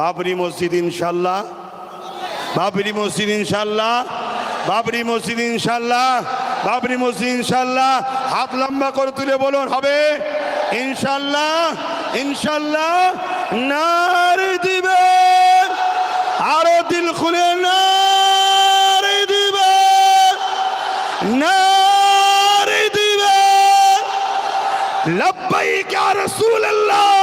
বাবরি মসজিদ ইনশাল্লাহ। বাবরি মসজিদ ইনশাল্লাহ। বাবরি মসজিদ ইনশাল্লাহ। বাবরি মসজিদ ইনশাল্লাহ। হাত লম্বা করে তুলে বলুন, হবে? ইনশাল্লাহ ইনশাল্লাহ। নার দিবে, আরও দিল খুলে নার দিবে। নার দিবে। লব্বাইক রাসূলুল্লাহ।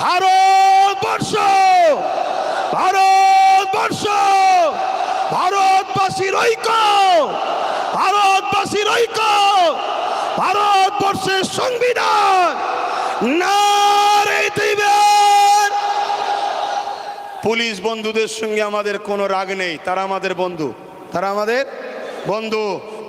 ভারতবর্ষ ভারতবর্ষ, ভারতবাসীর ভারতবর্ষের সংবিধান, নারে পুলিশ বন্ধুদের সঙ্গে আমাদের কোনো রাগ নেই, তারা আমাদের বন্ধু, তারা আমাদের বন্ধু।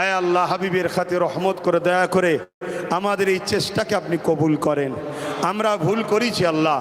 আয় আল্লাহ হাবিবের খাতে রহমত করে, দয়া করে আমাদের এই চেষ্টাকে আপনি কবুল করেন। আমরা ভুল করেছি আল্লাহ।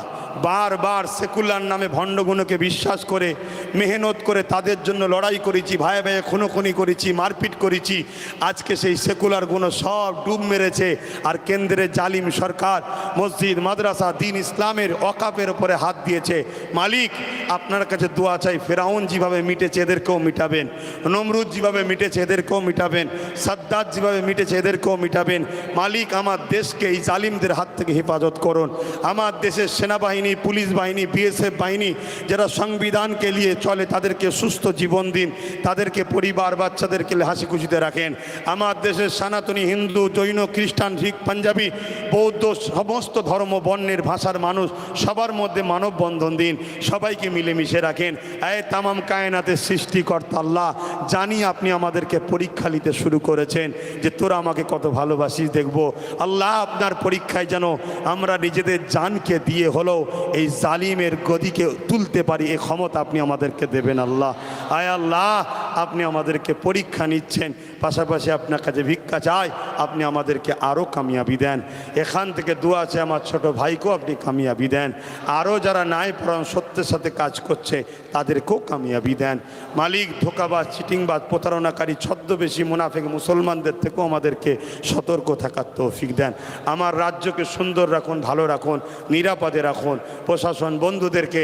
বারবার সেকুলার নামে ভণ্ডগুণকে বিশ্বাস করে মেহনত করে তাদের জন্য লড়াই করেছি, ভাই ভাইয়ে খুনোখুনি করেছি, মারপিট করেছি। আজকে সেই সেকুলার গুণ সব ডুব মেরেছে। আর কেন্দ্রের জালিম সরকার, মসজিদ, মাদ্রাসা, দিন ইসলামের অকাপের উপরে হাত দিয়েছে। মালিক, আপনার কাছে দোয়া চাই, ফেরাউন যেভাবে মিটেছে এদেরকেও মিটাবেন। নমরুদ যেভাবে মিটেছে এদেরকেও মিটাবেন। সাদ্দাত যেভাবে মিটেছে এদেরকেও মিটাবেন। মালিক, আমার দেশকে এই জালিমদের হাত থেকে হেফাজত করুন। আমার দেশের সেনাবাহিনী, পুলিশ বাহিনী, বিএসএফ বাহিনী, যারা সংবিধানকে নিয়ে চলে তাদেরকে সুস্থ জীবন দিন, তাদেরকে পরিবার বাচ্চাদেরকে হাসি খুশিতে রাখেন। আমার দেশের সনাতনী হিন্দু, জৈন, খ্রিস্টান, শিখ, পাঞ্জাবি, বৌদ্ধ, সমস্ত ধর্ম, বর্ণের ভাষার মানুষ সবার মধ্যে মানববন্ধন দিন, সবাইকে মিলেমিশে রাখেন। এ তামাম কায়নাতের সৃষ্টিকর্তা আল্লাহ জানি আপনি আমাদেরকে পরীক্ষা নিতে শুরু করেছেন যে তোরা আমাকে কত ভালোবাসিস দেখব। আল্লাহ আপনার পরীক্ষায় যেন আমরা নিজেদের জানকে দিয়ে হলেও এই জালিমের গদিকে তুলতে পারি এই ক্ষমতা আপনি আমাদেরকে দেবেন আল্লাহ। আয় আল্লাহ আপনি আমাদেরকে পরীক্ষা নিচ্ছেন, পাশাপাশি আপনার কাছে ভিক্ষা চাই, আপনি আমাদেরকে আরও কামিয়াবি দেন। এখান থেকে দোয়া আছে আমার ছোট ভাইকেও আপনি কামিয়াবি দেন। আরও যারা নাই পড়ান সত্যের সাথে কাজ করছে, তাদেরকেও কামিয়াবি দেন। মালিক, ধোকাবাজ, চিটিংবাজ, প্রতারণাকারী, ছদ্মবেশী, মুনাফেক, মুসলমানদের থেকেও আমাদেরকে সতর্ক থাকার তৌফিক দেন। আমার রাজ্যকে সুন্দর রাখুন, ভালো রাখুন, নিরাপদে রাখুন। প্রশাসন, বন্ধুদেরকে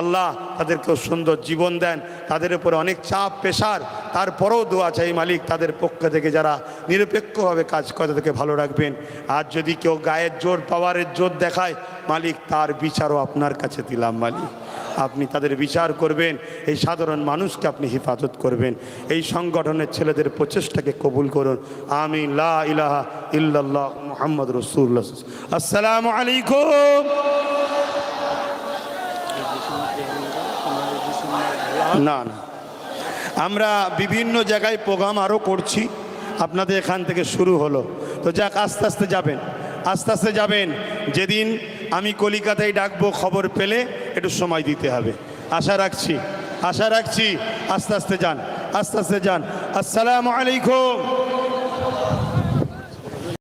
আল্লাহ তাদেরকেও সুন্দর জীবন দেন, তাদের উপরে অনেক চাপ পেশার তারপরেও দোয়া চাই মালিক, তাদের পক্ষ থেকে যারা নিরপেক্ষভাবে কাজ করে তাদেরকে ভালো রাখবেন। আর যদি কেউ গায়ের জোর, পাওয়ারের জোর দেখায়, মালিক তার বিচারও আপনার কাছে দিলাম মালিক। আপনি তাদের বিচার করবেন, এই সাধারণ মানুষকে আপনি হেফাজত করবেন। এই সংগঠনের ছেলেদের প্রচেষ্টাকে কবুল করুন। আমি ইলাহা ইল্লাল্লাহ মুহাম্মদ রসুল্লাহ আসসালামু আলাইকুম। না না। আমরা বিভিন্ন জায়গায় প্রোগ্রাম আরও করছি। আপনাদের এখান থেকে শুরু হলো। তো যাক, আস্তে আস্তে যাবেন। আস্তে আস্তে যাবেন। যেদিন আমি কলিকাতায় ডাকবো খবর পেলে একটু সময় দিতে হবে। আশা রাখছি। আশা রাখছি। আস্তে আস্তে যান। আস্তে আস্তে যান। আসসালামু আলাইকুম।